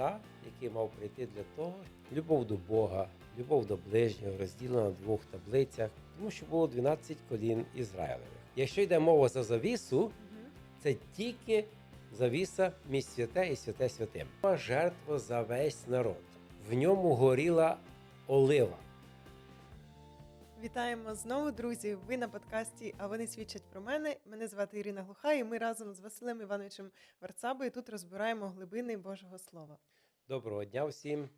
Христа, який мав прийти для того, любов до Бога, любов до ближнього, розділена на двох таблицях, тому що було 12 колін Ізраїлевих. Якщо йде мова за завісу, це тільки завіса між святе і святе святим. Жертва за весь народ. В ньому горіла олива. Вітаємо знову, друзі. Ви на подкасті, а вони свідчать про мене. Мене звати Ірина Глуха, і ми разом з Василем Івановичем Варцабою тут розбираємо глибини Божого Слова. Доброго дня всім.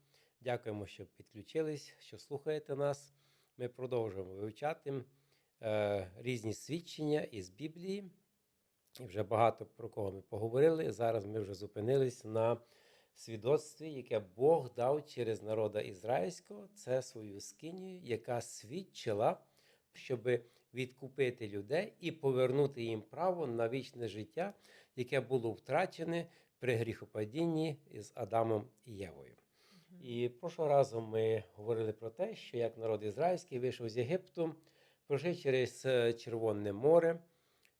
Дякуємо, що підключились, що слухаєте нас. Ми продовжуємо вивчати е, різні свідчення із Біблії. Вже багато про кого ми поговорили. Зараз ми вже зупинились на свідоцтві, яке Бог дав через народа ізраїльського. Це свою скинію, яка свідчила, щоб відкупити людей і повернути їм право на вічне життя, яке було втрачене при гріхопадінні із Адамом і Євою. І прошлого разу ми говорили про те, що як народ ізраїльський вийшов з Єгипту, пройшли через е, Червоне море.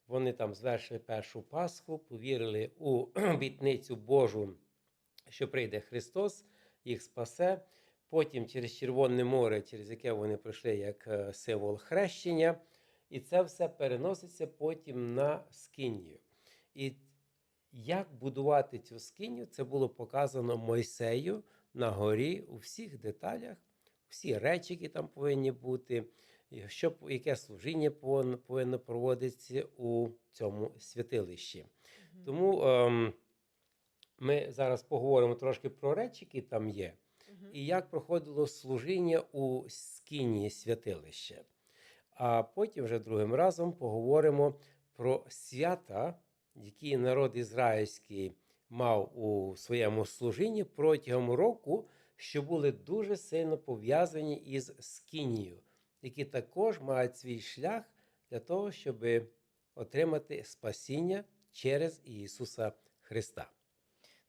Вони там звершили першу Пасху, повірили у обітницю Божу, що прийде Христос, їх спасе. Потім через Червоне море, через яке вони пройшли як е, символ хрещення. І це все переноситься потім на скинію. І як будувати цю скиню, це було показано Мойсею на горі у всіх деталях, всі речі, які там повинні бути, що, яке служіння повинно, повинно проводитися у цьому святилищі. Тому ем, ми зараз поговоримо трошки про речі, які там є, і як проходило служіння у скині святилища. А потім вже другим разом поговоримо про свята, які народ ізраїльський мав у своєму служінні протягом року, що були дуже сильно пов'язані із скінією, які також мають свій шлях для того, щоб отримати спасіння через Ісуса Христа.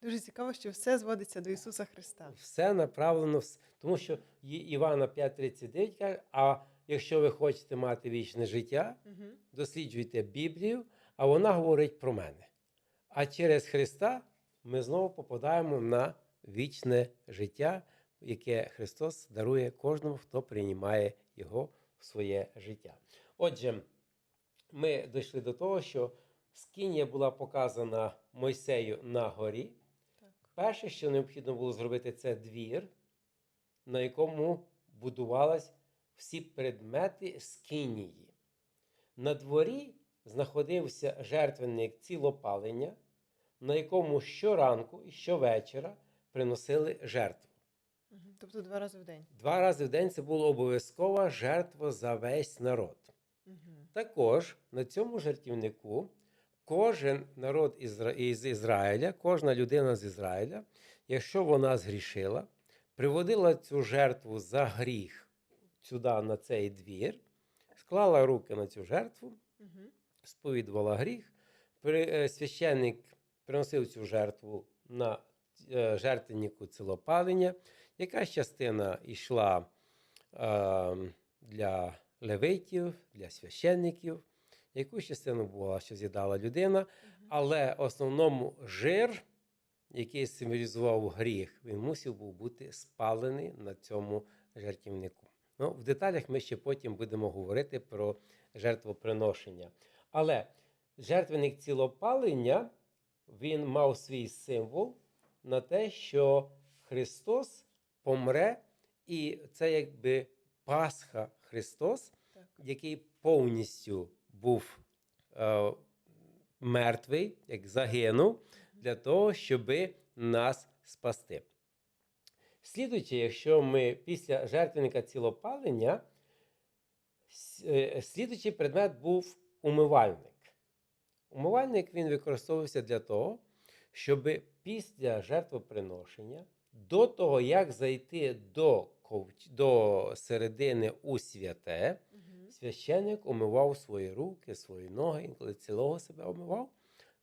Дуже цікаво, що все зводиться до Ісуса Христа. Все направлено, тому що Івана 5:39 каже: а якщо ви хочете мати вічне життя, Угу. досліджуйте Біблію, а вона говорить про мене. А через Христа ми знову попадаємо на вічне життя, яке Христос дарує кожному, хто приймає Його в своє життя. Отже, ми дійшли до того, що скинія була показана Мойсею на горі. Перше, що необхідно було зробити, це двір, на якому будувались всі предмети скинії. На дворі знаходився жертвенник цілопалення, на якому щоранку і щовечора приносили жертву. Тобто два рази в день. Два рази в день це була обов'язкова жертва за весь народ. Угу. Також на цьому жертівнику кожен народ із Ізраїля, кожна людина з Ізраїля, якщо вона згрішила, приводила цю жертву за гріх сюди на цей двір, склала руки на цю жертву, сповідувала гріх. Е, Священник приносив цю жертву на е, жертвеннику цілопалення. Якась частина йшла е, для левитів, для священників, якусь частину була, що з'їдала людина, але в основному жир, який символізував гріх, він мусив був бути спалений на цьому жертівнику. Ну, в деталях ми ще потім будемо говорити про жертвоприношення. Але жертвенник цілопалення він мав свій символ на те, що Христос помре, і це якби Пасха Христос, Так. який повністю був е, мертвий, як загинув, для того, щоб нас спасти. Слідуючи, якщо ми після жертвенника цілопалення, е, слідуючий предмет був умивальник. Умивальник він використовувався для того, щоб після жертвоприношення, до того, як зайти до, до середини у святе. Священник омивав свої руки, свої ноги, інколи цілого себе омивав,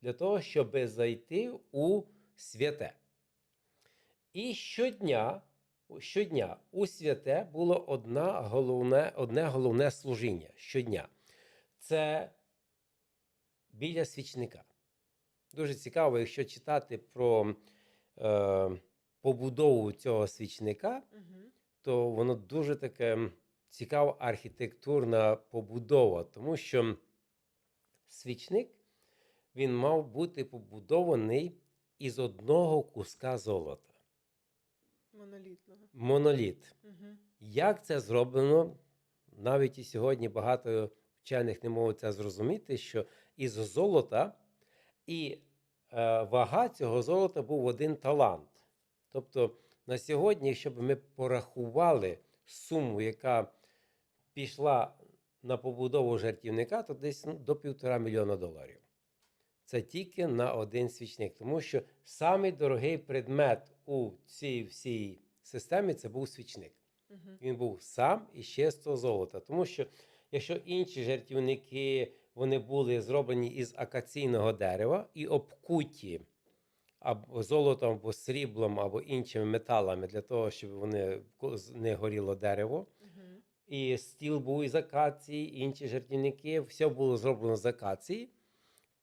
для того, щоб зайти у святе. І щодня, щодня у святе було одна головне, одне головне служіння щодня. Це біля свічника. Дуже цікаво, якщо читати про е, побудову цього свічника, Угу. то воно дуже таке цікава архітектурна побудова, тому що свічник він мав бути побудований із одного куска золота. Монолітного. Моноліт. Угу. Як це зроблено? Навіть і сьогодні багато вчених не можуть це зрозуміти, що із золота і е, вага цього золота був один талант. Тобто на сьогодні, якщо б ми порахували суму, яка пішла на побудову жертівника, то десь ну, до півтора мільйона доларів. Це тільки на один свічник, тому що самий дорогий предмет у цій всій системі це був свічник. Угу. Він був сам із чистого золота. Тому що якщо інші жертівники вони були зроблені із акаційного дерева і обкуті або золотом, або сріблом, або іншими металами для того, щоб вони не горіло дерево. І стіл був із акації, інші жертівники, все було зроблено з акації,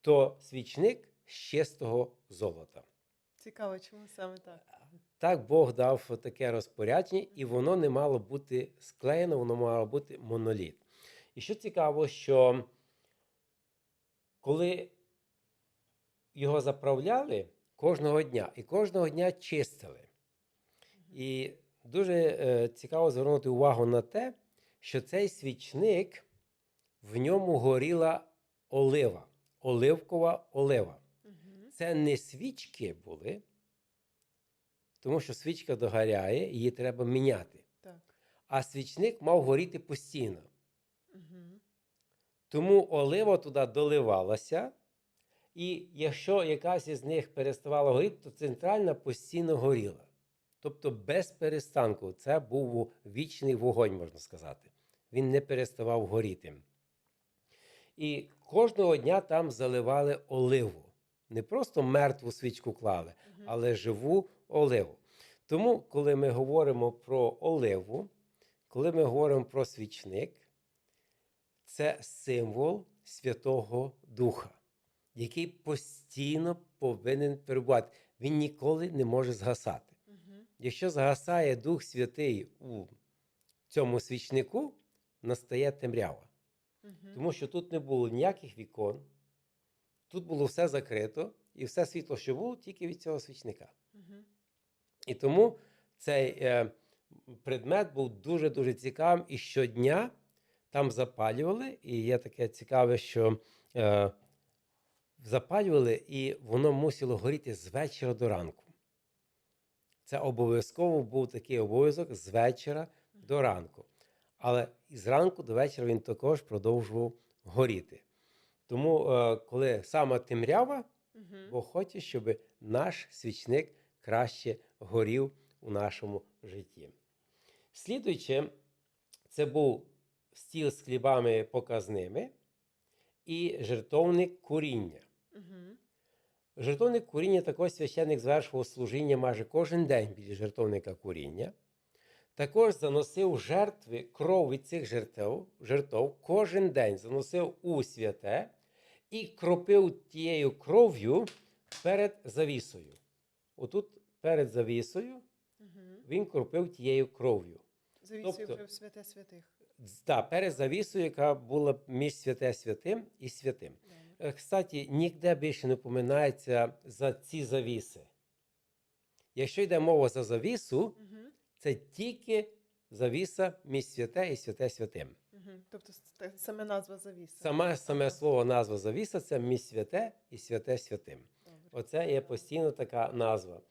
то свічник з чистого золота. Цікаво, чому саме так. Так Бог дав таке розпорядження, і воно не мало бути склеєно, воно мало бути моноліт. І що цікаво, що коли його заправляли кожного дня, і кожного дня чистили. І дуже е, цікаво звернути увагу на те, що цей свічник в ньому горіла олива, оливкова олива. Угу. Це не свічки були, тому що свічка догоряє, її треба міняти. Так. А свічник мав горіти постійно. Угу. Тому олива туди доливалася, і якщо якась із них переставала горіти, то центральна постійно горіла. Тобто без перестанку це був вічний вогонь, можна сказати. Він не переставав горіти. І кожного дня там заливали оливу. Не просто мертву свічку клали, але живу оливу. Тому, коли ми говоримо про оливу, коли ми говоримо про свічник, це символ Святого Духа, який постійно повинен перебувати. Він ніколи не може згасати. Якщо згасає Дух Святий у цьому свічнику, настає темрява. Угу. Тому що тут не було ніяких вікон, тут було все закрито, і все світло, що було, тільки від цього свічника. Угу. І тому цей е, предмет був дуже-дуже цікавим. І щодня там запалювали. І є таке цікаве, що е, запалювали, і воно мусило горіти з вечора до ранку. Це обов'язково був такий обов'язок з вечора до ранку. Але зранку до вечора він також продовжував горіти. Тому, е, коли саме темрява, Угу. Бог хоче, щоб наш свічник краще горів у нашому житті. Слідуюче, це був стіл з хлібами показними і жертовник куріння. Угу. Жертовник куріння також священник звершував служіння майже кожен день біля жертовника куріння. Також заносив жертви кров від цих жертв, жертв кожен день заносив у святе і кропив тією кров'ю перед завісою. Отут перед завісою він кропив тією кров'ю. Завісою Тобто- в святе святих. З- перед завісою, яка була між святе святим і святим. Добре. Е, Кстати, ніде більше не поминається за ці завіси. Якщо йде мова за завісу, Угу. Це тільки завіса між святе і святе святим. Угу. Тобто саме назва завіса. Саме, саме слово назва завіса це між святе і святе святим. Добре. Оце є постійно така назва.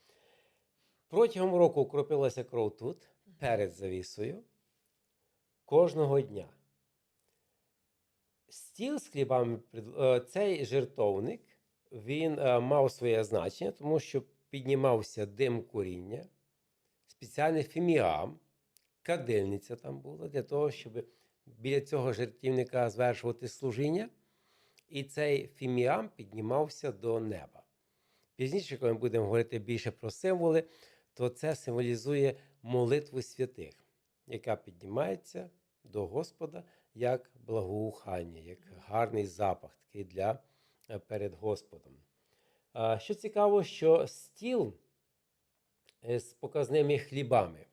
Протягом року укропилася кров тут, перед завісою, кожного дня. Стіл з хлібами, е, цей жертовник, він е, мав своє значення, тому що піднімався дим куріння, спеціальний фіміам, кадильниця там була для того, щоб біля цього жертівника звершувати служіння. І цей фіміам піднімався до неба. Пізніше, коли ми будемо говорити більше про символи, то це символізує молитву святих, яка піднімається до Господа як благоухання, як гарний запах такий для е, перед Господом. Що цікаво, що стіл з показними хлібами,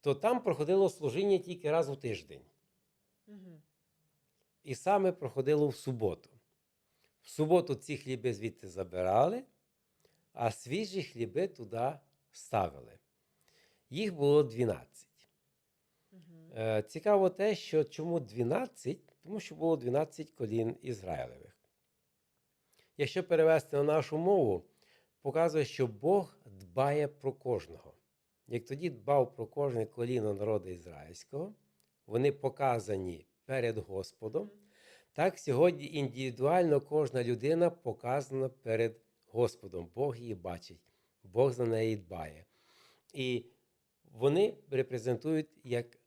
то там проходило служіння тільки раз у тиждень. І саме проходило в суботу. В суботу ці хліби звідти забирали, а свіжі хліби туди ставили. Їх було 12. Мгм. Е, Цікаво те, що чому 12? Тому що було 12 колін Ізраїлевих. Якщо перевести на нашу мову, показує, що Бог дбає про кожного. Як тоді дбав про кожне коліно народу ізраїльського, вони показані перед Господом. Так сьогодні індивідуально кожна людина показана перед Господом. Бог її бачить, Бог за неї дбає. І вони репрезентують як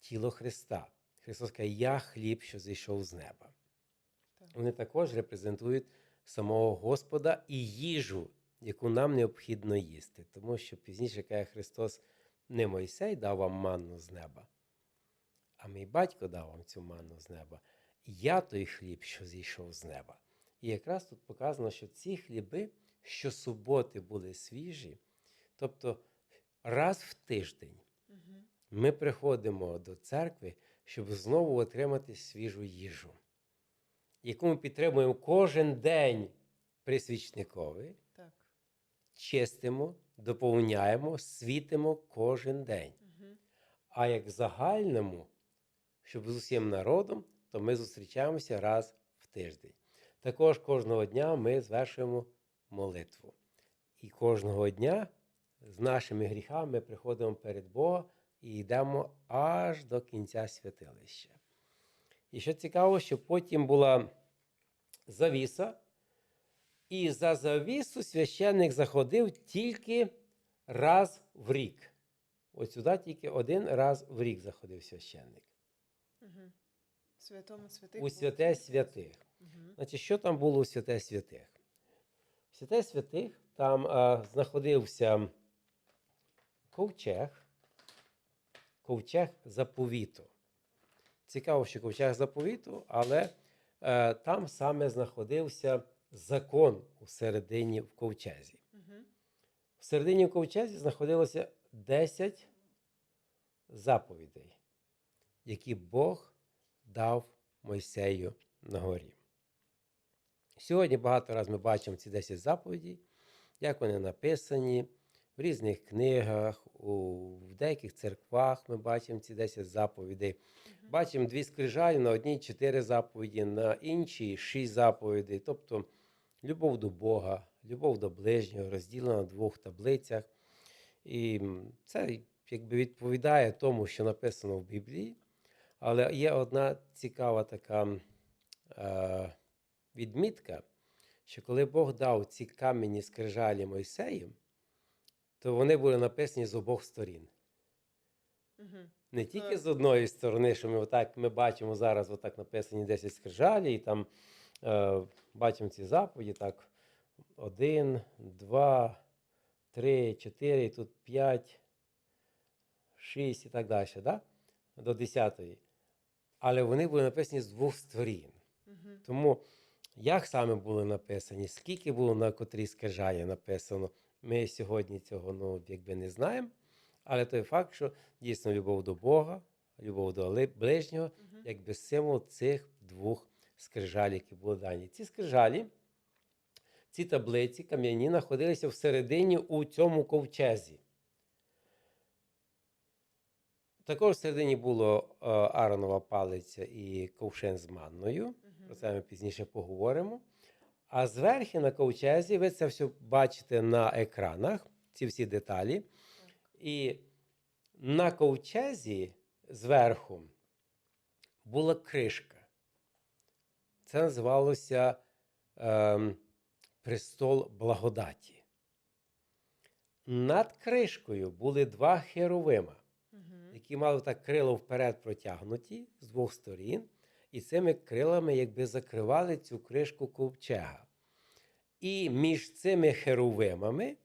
тіло Христа. Христос каже, я хліб, що зійшов з неба. Так. Вони також репрезентують самого Господа і їжу, яку нам необхідно їсти. Тому що пізніше каже Христос, не Мойсей дав вам манну з неба, а мій батько дав вам цю манну з неба. Я той хліб, що зійшов з неба. І якраз тут показано, що ці хліби щосуботи були свіжі, тобто раз в тиждень Мгм. ми приходимо до церкви, щоб знову отримати свіжу їжу, яку ми підтримуємо кожен день при свічникові, Так. Чистимо, доповняємо, світимо кожен день. А як загальному, щоб з усім народом, то ми зустрічаємося раз в тиждень. Також кожного дня ми звершуємо молитву. І кожного дня з нашими гріхами ми приходимо перед Бога і йдемо аж до кінця святилища. І що цікаво, що потім була завіса, і за завісу священник заходив тільки раз в рік. Ось сюди тільки один раз в рік заходив священник. В Святому святих. У святе святих. Мгм. Значить, що там було у святе святих? В святе святих там а, знаходився ковчег, ковчег заповіту. Цікаво, що ковчег заповіту, але е, там саме знаходився закон у середині в ковчезі. Мгм. В середині в ковчезі знаходилося 10 заповідей, які Бог дав Мойсею на горі. Сьогодні багато разів ми бачимо ці 10 заповідей, як вони написані в різних книгах, у, в деяких церквах ми бачимо ці 10 заповідей. Бачимо дві скрижалі на одній 4 заповіді, на іншій 6 заповідей. Тобто любов до Бога, любов до ближнього розділена в двох таблицях. І це якби відповідає тому, що написано в Біблії. Але є одна цікава така е, відмітка, що коли Бог дав ці кам'яні скрижалі Мойсею, то вони були написані з обох сторін. Мгм. Не тільки з одної сторони, що ми отак ми бачимо зараз, отак написані 10 скрижалі, і там бачимо ці заповіді, так, один, два, три, чотири, і тут п'ять, шість і так далі, да? до десятої. Але вони були написані з двох сторін. Мгм. Тому як саме були написані, скільки було на котрій скрижалі написано, ми сьогодні цього ну, якби не знаємо. Але той факт, що дійсно любов до Бога, любов до ближнього, Мгм. якби символ цих двох скрижаль, які були дані. Ці скрижалі, ці таблиці кам'яні знаходилися всередині у цьому ковчезі. Також всередині було е, аронова палиця і ковшин з манною. Про це ми пізніше поговоримо. А зверху на ковчезі ви це все бачите на екранах, ці всі деталі. І на ковчезі зверху була кришка. Це називалося ем, престол благодаті. Над кришкою були два херовима які мали так крило вперед протягнуті з двох сторін, і цими крилами якби закривали цю кришку ковчега. І між цими херувимами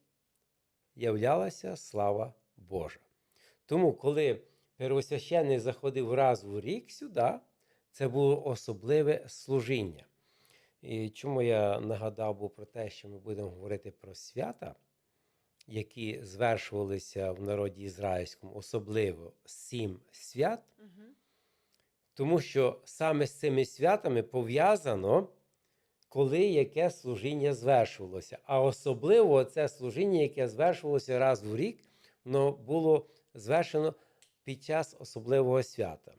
являлася слава Божа. Тому, коли первосвященник заходив раз у рік сюди, це було особливе служіння. І чому я нагадав був про те, що ми будемо говорити про свята? які звершувалися в народі ізраїльському, особливо сім свят, Угу. тому що саме з цими святами пов'язано, коли яке служіння звершувалося. А особливо це служіння, яке звершувалося раз у рік, воно було звершено під час особливого свята,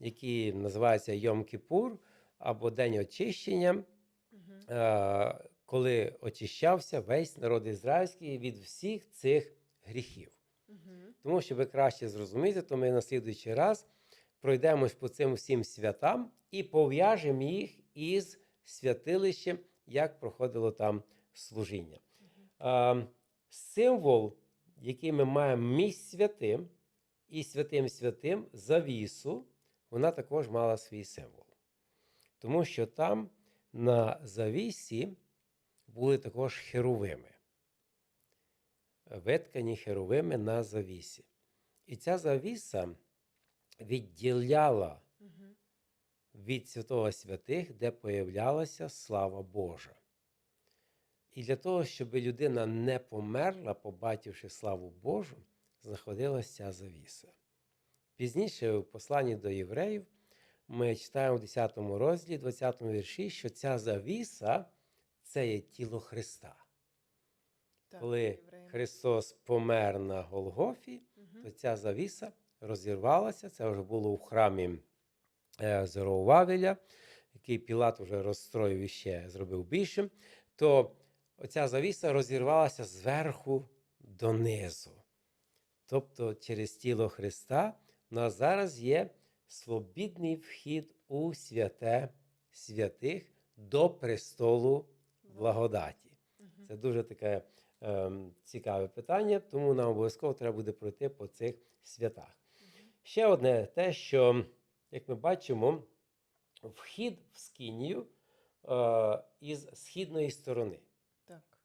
який називається Йом-Кіпур або День очищення, Угу. коли очищався весь народ ізраїльський від всіх цих гріхів. Угу. Тому, щоб краще зрозуміти, то ми на слідуючий раз пройдемось по цим всім святам і пов'яжемо їх із святилищем, як проходило там служіння. А, символ, який ми маємо між святим і святим святим, завісу, вона також мала свій символ. Тому що там на завісі були також херовими виткані херовими на завісі. І ця завіса відділяла від святого святих, де появлялася слава Божа. І для того, щоб людина не померла, побачивши славу Божу, знаходилася ця завіса. Пізніше, у посланні до євреїв, ми читаємо в 10 розділі, 20 вірші, що ця завіса це є тіло Христа. Так, Коли євреям. Христос помер на Голгофі, Мгм. то ця завіса розірвалася. Це вже було у храмі е, який Пілат вже розстроїв і ще зробив більшим. То оця завіса розірвалася зверху донизу. Тобто через тіло Христа у нас зараз є свобідний вхід у святе святих до престолу благодаті. Це дуже таке ем, цікаве питання, тому нам обов'язково треба буде пройти по цих святах. Ще одне те, що, як ми бачимо, вхід в Скинію е, із східної сторони. Так.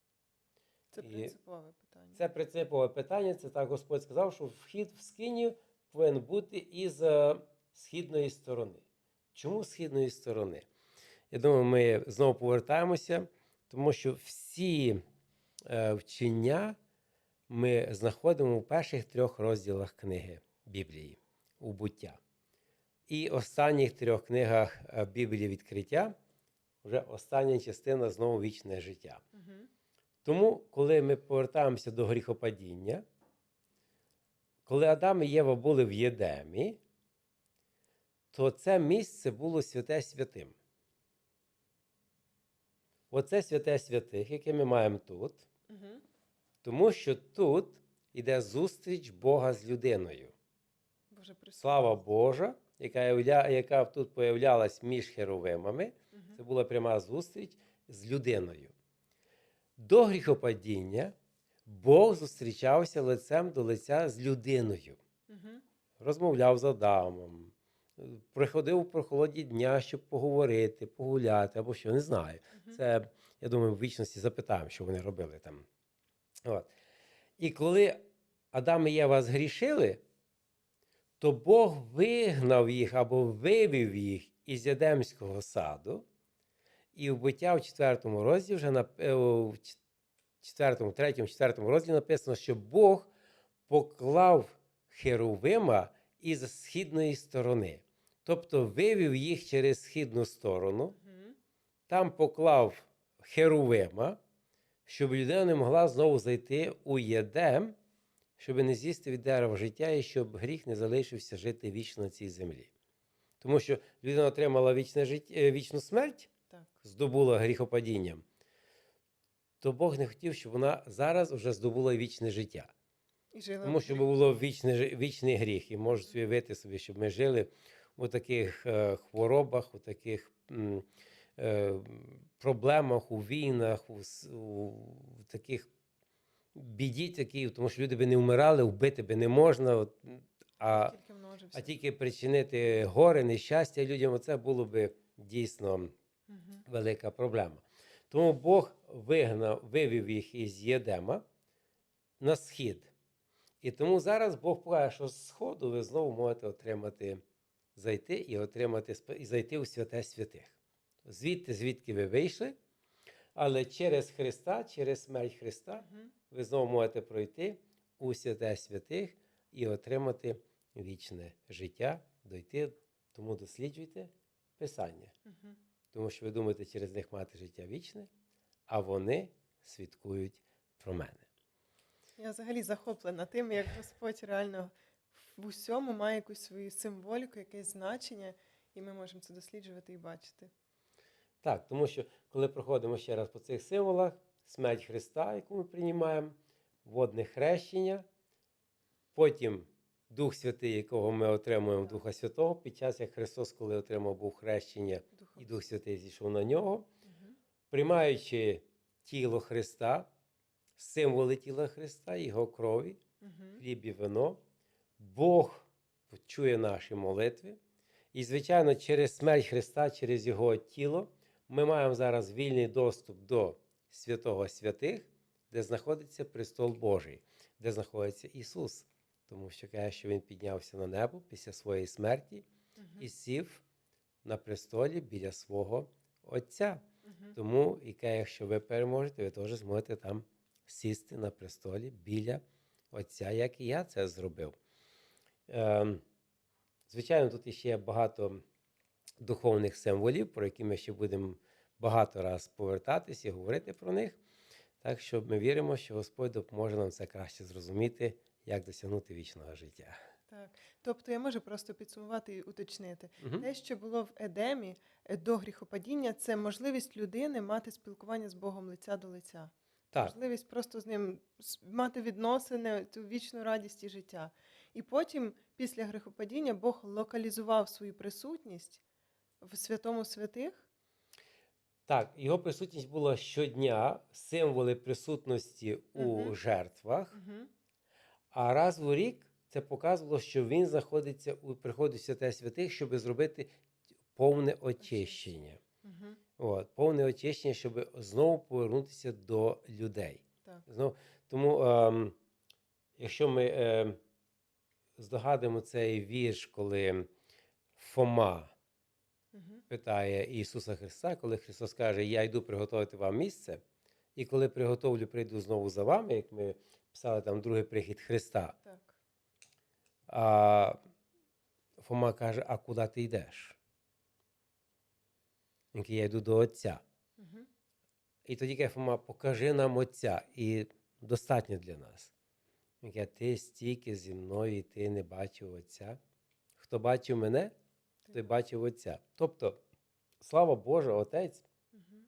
Це принципове питання. Це принципове питання. Це так Господь сказав, що вхід в Скинію повинен бути із е, східної сторони. Чому східної сторони? Я думаю, ми знову повертаємося, тому що всі е, вчення ми знаходимо у перших трьох розділах книги Біблії у буття. І останніх трьох книгах е, Біблії відкриття вже остання частина знову вічне життя. Мгм. Тому, коли ми повертаємося до гріхопадіння, коли Адам і Єва були в Єдемі, то це місце було святе святим. Оце святе святих, яке ми маємо тут, Мгм. тому що тут іде зустріч Бога з людиною. Боже. Слава Божа, яка, яка тут появлялась між херовимами, Мгм. це була пряма зустріч з людиною. До гріхопадіння Бог зустрічався лицем до лиця з людиною, Мгм. розмовляв з Адамом, е, приходив у прохолоді дня, щоб поговорити, погуляти або що, не знаю. Мгм. Це, я думаю, в вічності запитаємо, що вони робили там. От. І коли Адам і Єва згрішили, то Бог вигнав їх або вивів їх із Єдемського саду. І в буття в четвертому розділі вже на е, в ч- четвертому, третьому, четвертому розділі написано, що Бог поклав Херовима із східної сторони. Тобто вивів їх через східну сторону, там поклав Херувима, щоб людина не могла знову зайти у Єдем, щоб не з'їсти від дерева життя і щоб гріх не залишився жити вічно на цій землі. Тому що людина отримала вічне життя, е, вічну смерть, Так. здобула гріхопадінням, то Бог не хотів, щоб вона зараз вже здобула вічне життя. І жили Тому що було вічне, вічний гріх. І можуть уявити собі, щоб ми жили у таких е, хворобах, у таких е, проблемах, у війнах, у, у, таких біді, такі, тому що люди би не вмирали, вбити би не можна. От, а, Тільки а тільки причинити горе, нещастя людям, оце було би дійсно Мгм. велика проблема. Тому Бог вигнав, вивів їх із Єдема на схід. І тому зараз Бог каже, що з сходу ви знову можете отримати, зайти і отримати і зайти у святе святих. Звідти, звідки ви вийшли. Але через Христа, через смерть Христа, ви знову можете пройти у святе святих і отримати вічне життя, дойти, тому досліджуйте Писання. Тому що ви думаєте через них мати життя вічне, а вони свідкують про мене. Я взагалі захоплена тим, як Господь реально в усьому має якусь свою символіку, якесь значення, і ми можемо це досліджувати і бачити. Так, тому що коли проходимо ще раз по цих символах, смерть Христа, яку ми приймаємо, водне хрещення, потім Дух Святий, якого ми отримуємо Так. Духа Святого, під час як Христос, коли отримав був хрещення, Духом. і Дух Святий зійшов на нього. Приймаючи тіло Христа, символи тіла Христа, Його крові, хліб і вино, Бог чує наші молитви. І, звичайно, через смерть Христа, через Його тіло, ми маємо зараз вільний доступ до святого святих, де знаходиться престол Божий, де знаходиться Ісус. Тому що каже, що Він піднявся на небо після своєї смерті Мгм. і сів на престолі біля свого Отця. Мгм. Тому і якщо ви переможете, ви теж зможете там сісти на престолі біля Отця, як і я це зробив. Ем, звичайно, тут іще є багато духовних символів, про які ми ще будемо багато раз повертатись і говорити про них. Так що ми віримо, що Господь допоможе нам це краще зрозуміти, як досягнути вічного життя. Так. Тобто я можу просто підсумувати і уточнити. Мгм. Те, що було в Едемі е, до гріхопадіння, це можливість людини мати спілкування з Богом лиця до лиця. Так, Можливість просто з ним мати відносини, цю вічну радість і життя. І потім, після гріхопадіння, Бог локалізував свою присутність в святому святих. Так, його присутність була щодня, символи присутності у Мгм. жертвах. Угу. А раз в рік це показувало, що він знаходиться у приході в святе святих, щоб зробити повне очищення. Угу. От, повне очищення, щоб знову повернутися до людей. Так. Знов, тому, ем, якщо ми ем, здогадуємо цей вірш, коли Фома Угу. питає Ісуса Христа, коли Христос каже, я йду приготувати вам місце, і коли приготовлю, прийду знову за вами, як ми писали там другий прихід Христа. Так. А Фома каже: А куди ти йдеш? Він каже, я йду до Отця. Угу. І тоді каже Фома, покажи нам Отця. І достатньо для нас. Він каже, ти стільки зі мною, і ти не бачив Отця. Хто бачив мене, той бачив Отця. Тобто, слава Божа, Отець Угу.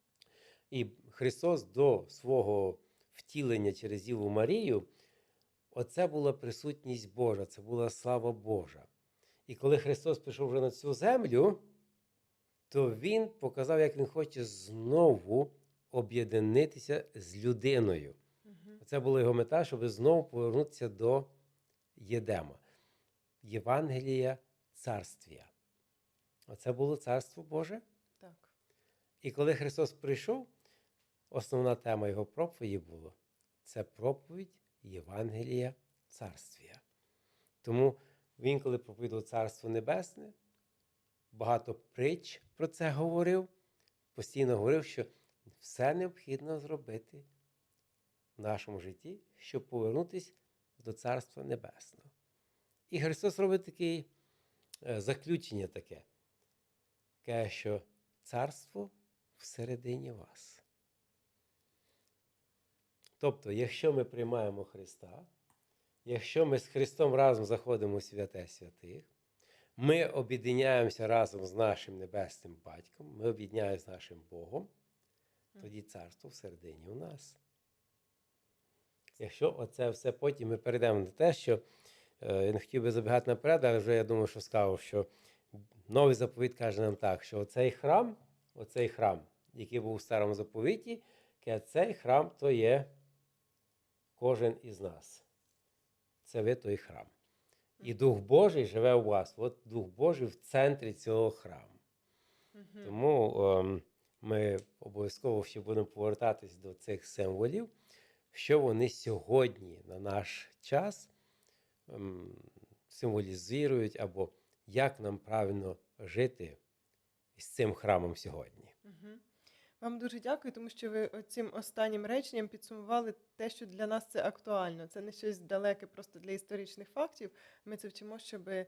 І Христос до свого втілення через Діву Марію, оце була присутність Божа, це була слава Божа. І коли Христос прийшов вже на цю землю, то Він показав, як Він хоче знову об'єднатися з людиною. Угу. Це була його мета, щоб знову повернутися до Єдема. Євангелія царствія. Оце було царство Боже. Так. І коли Христос прийшов, основна тема його проповіді була це проповідь Євангелія Царствія. Тому він, коли проповідував Царство Небесне, багато притч про це говорив, постійно говорив, що все необхідно зробити в нашому житті, щоб повернутися до Царства Небесного. І Христос робить таке заключення таке, що царство всередині вас. Тобто, якщо ми приймаємо Христа, якщо ми з Христом разом заходимо у святе святих, ми об'єднаємося разом з нашим небесним батьком, ми об'єднаємося з нашим Богом, тоді царство всередині у нас. Якщо оце все потім ми перейдемо на те, що е, я не хотів би забігати наперед, але вже я думаю, що сказав, що новий заповіт каже нам так, що оцей храм, оцей храм, який був у старому заповіті, цей храм то є кожен із нас. Це ви той храм. І Дух Божий живе у вас. От Дух Божий в центрі цього храму. Угу. Тому ем, ми обов'язково ще будемо повертатись до цих символів, що вони сьогодні на наш час ем, символізують, або як нам правильно жити з цим храмом сьогодні. Угу. Вам дуже дякую, тому що ви цим останнім реченням підсумували те, що для нас це актуально. Це не щось далеке просто для історичних фактів. Ми це вчимо, щоб е,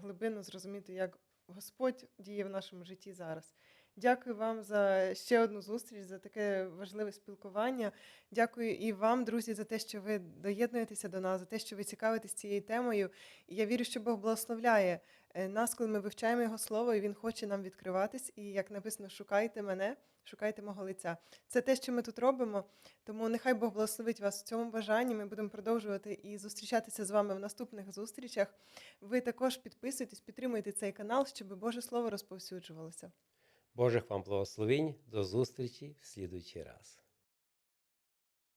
глибинно зрозуміти, як Господь діє в нашому житті зараз. Дякую вам за ще одну зустріч, за таке важливе спілкування. Дякую і вам, друзі, за те, що ви доєднуєтеся до нас, за те, що ви цікавитесь цією темою. І я вірю, що Бог благословляє нас, коли ми вивчаємо Його Слово, і Він хоче нам відкриватись. І як написано, шукайте мене, шукайте мого лиця. Це те, що ми тут робимо. Тому нехай Бог благословить вас в цьому бажанні. Ми будемо продовжувати і зустрічатися з вами в наступних зустрічах. Ви також підписуйтесь, підтримуйте цей канал, щоб Боже Слово розповсюджувалося. Божих вам благословень. До зустрічі в слідуючий раз.